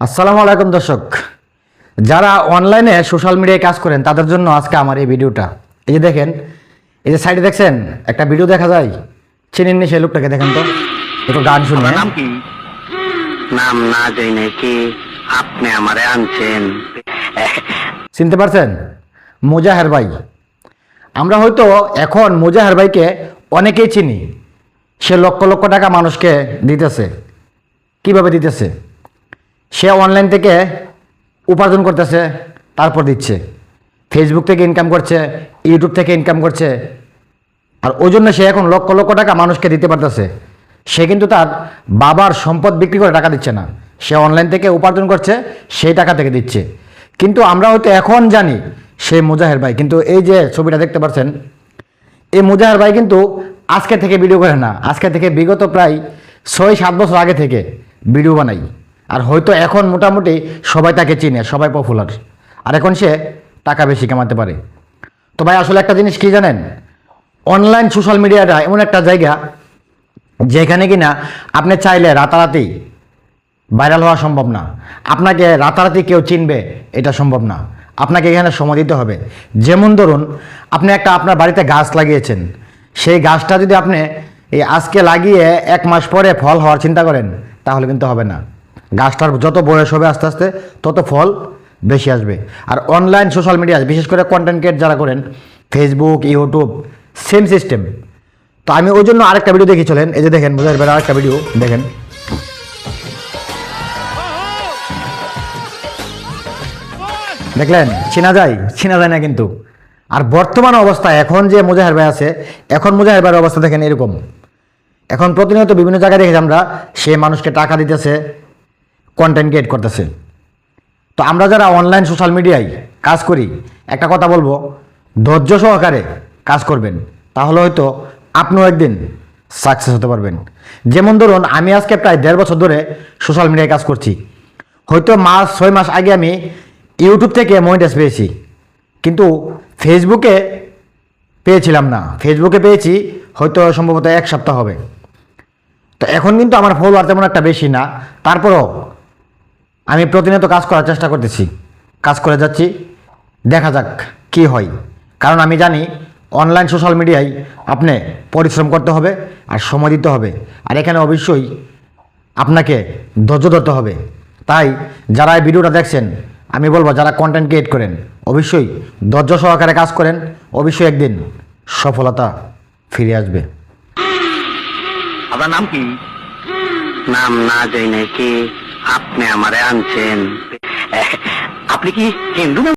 আসসালামু আলাইকুম দর্শক। যারা অনলাইনে সোশ্যাল মিডিয়ায় কাজ করেন তাদের জন্য আজকে আমার এই ভিডিওটা। এই যে দেখেন এই যে সাইডে দেখছেন একটা ভিডিও দেখা যায়। চিনেননি সেই লোকটাকে দেখেন তো। একটু গান শুনে আপনার নাম কি? নাম না জেনে কি আপনি আমারে আনছেন? চিনতে পারছেন? মোজাহের ভাই। আমরা হয়তো এখন মোজাহের ভাইকে অনেকেই চিনি। সে লক্ষ লক্ষ টাকা মানুষকে দিতেছে। কীভাবে দিতেছে? সে অনলাইন থেকে উপার্জন করতেছে, তারপর দিচ্ছে। ফেসবুক থেকে ইনকাম করছে ইউটিউব থেকে ইনকাম করছে। আর ওই জন্য সে এখন লক্ষ লক্ষ টাকা মানুষকে দিতে পারতেছে। সে কিন্তু তার বাবার সম্পদ বিক্রি করে টাকা দিচ্ছে না। সে অনলাইন থেকে উপার্জন করছে, সেই টাকা থেকে দিচ্ছে। কিন্তু আমরা হয়তো এখন জানি সে মুজাহের ভাই, কিন্তু এই যে ছবিটা দেখতে পাচ্ছেন, এই মুজাহের ভাই কিন্তু আজকে থেকে ভিডিও করে না। আজকে থেকে বিগত প্রায় ছয় সাত বছর আগে থেকে ভিডিও বানাই। আর হয়তো এখন মোটামুটি সবাই তাকে চিনে, সবাই পপুলার আর এখন সে টাকা বেশি কামাতে পারে। তো ভাই, আসলে একটা জিনিস কি জানেন? অনলাইন সোশ্যাল মিডিয়াটা এমন একটা জায়গা যেখানে কিনা আপনি চাইলে রাতারাতি ভাইরাল হওয়া সম্ভব না। আপনাকে রাতারাতি কেউ চিনবে, এটা সম্ভব না। আপনাকে এখানে সময় দিতে হবে। যেমন ধরুন, আপনি একটা আপনার বাড়িতে গাছ লাগিয়েছেন। সেই গাছটা যদি আপনি এই আজকে লাগিয়ে এক মাস পরে ফল হওয়ার চিন্তা করেন, তাহলে কিন্তু হবে না। গাছটার যত বয়স হবে আস্তে আস্তে, তত ফল বেশি আসবে। আর অনলাইন সোশ্যাল মিডিয়া বিশেষ করে কন্টেন্ট ক্রিয়েট যারা করেন ফেসবুক ইউটিউব সেম সিস্টেম তো আমি ওই জন্য আরেকটা ভিডিও দেখি চলেন এই যে দেখেন, বুঝার বেলা আরেকটা ভিডিও দেখেন। দেখলেন? চেনা যায়? চেনা যায় না কিন্তু। আর বর্তমান অবস্থায় এখন যে মুজাহের ভাই আছে, এখন মুজাহের ভাইয়ের অবস্থা দেখেন এরকম। এখন প্রতিনিয়ত বিভিন্ন জায়গায় দেখেছি আমরা, সে মানুষকে টাকা দিতেছে কন্টেন্ট ক্রিয়েট করতেছে। তো আমরা যারা অনলাইন সোশ্যাল মিডিয়ায় কাজ করি, একটা কথা বলব, ধৈর্য সহকারে কাজ করবেন, তাহলে হয়তো আপনিও একদিন সাকসেস হতে পারবেন। যেমন ধরুন, আমি আজকে প্রায় দেড় বছর ধরে সোশ্যাল মিডিয়ায় কাজ করছি। হয়তো মাস, ছয় মাস আগে আমি ইউটিউব থেকে মনিটাইজ পেয়েছি। কিন্তু ফেসবুকে পেয়েছিলাম না। ফেসবুকে পেয়েছি, হয়তো সম্ভবত এক সপ্তাহ হবে। তো এখন কিন্তু আমার ফলোয়ার তেমন একটা বেশি না। তারপরও আমি প্রতিনিয়ত কাজ করার চেষ্টা করতেছি। কাজ করে যাচ্ছি। দেখা যাক কি হয়। কারণ আমি জানি অনলাইন সোশ্যাল মিডিয়ায় আপনি পরিশ্রম করতে হবে আর সময় দিতে হবে। আর এখানে অবশ্যই আপনাকে ধৈর্য ধরতে হবে। তাই যারা এই ভিডিওটা দেখছেন আমি বলব যারা কন্টেন্ট ক্রিয়েট করেন অবশ্যই ধৈর্য সহকারে কাজ করেন। অবশ্যই একদিন সফলতা ফিরে আসবে। আপনার নাম কি? নাম না জেনে কি আপনি আমারে আনছেন। আপনি কি হিন্দু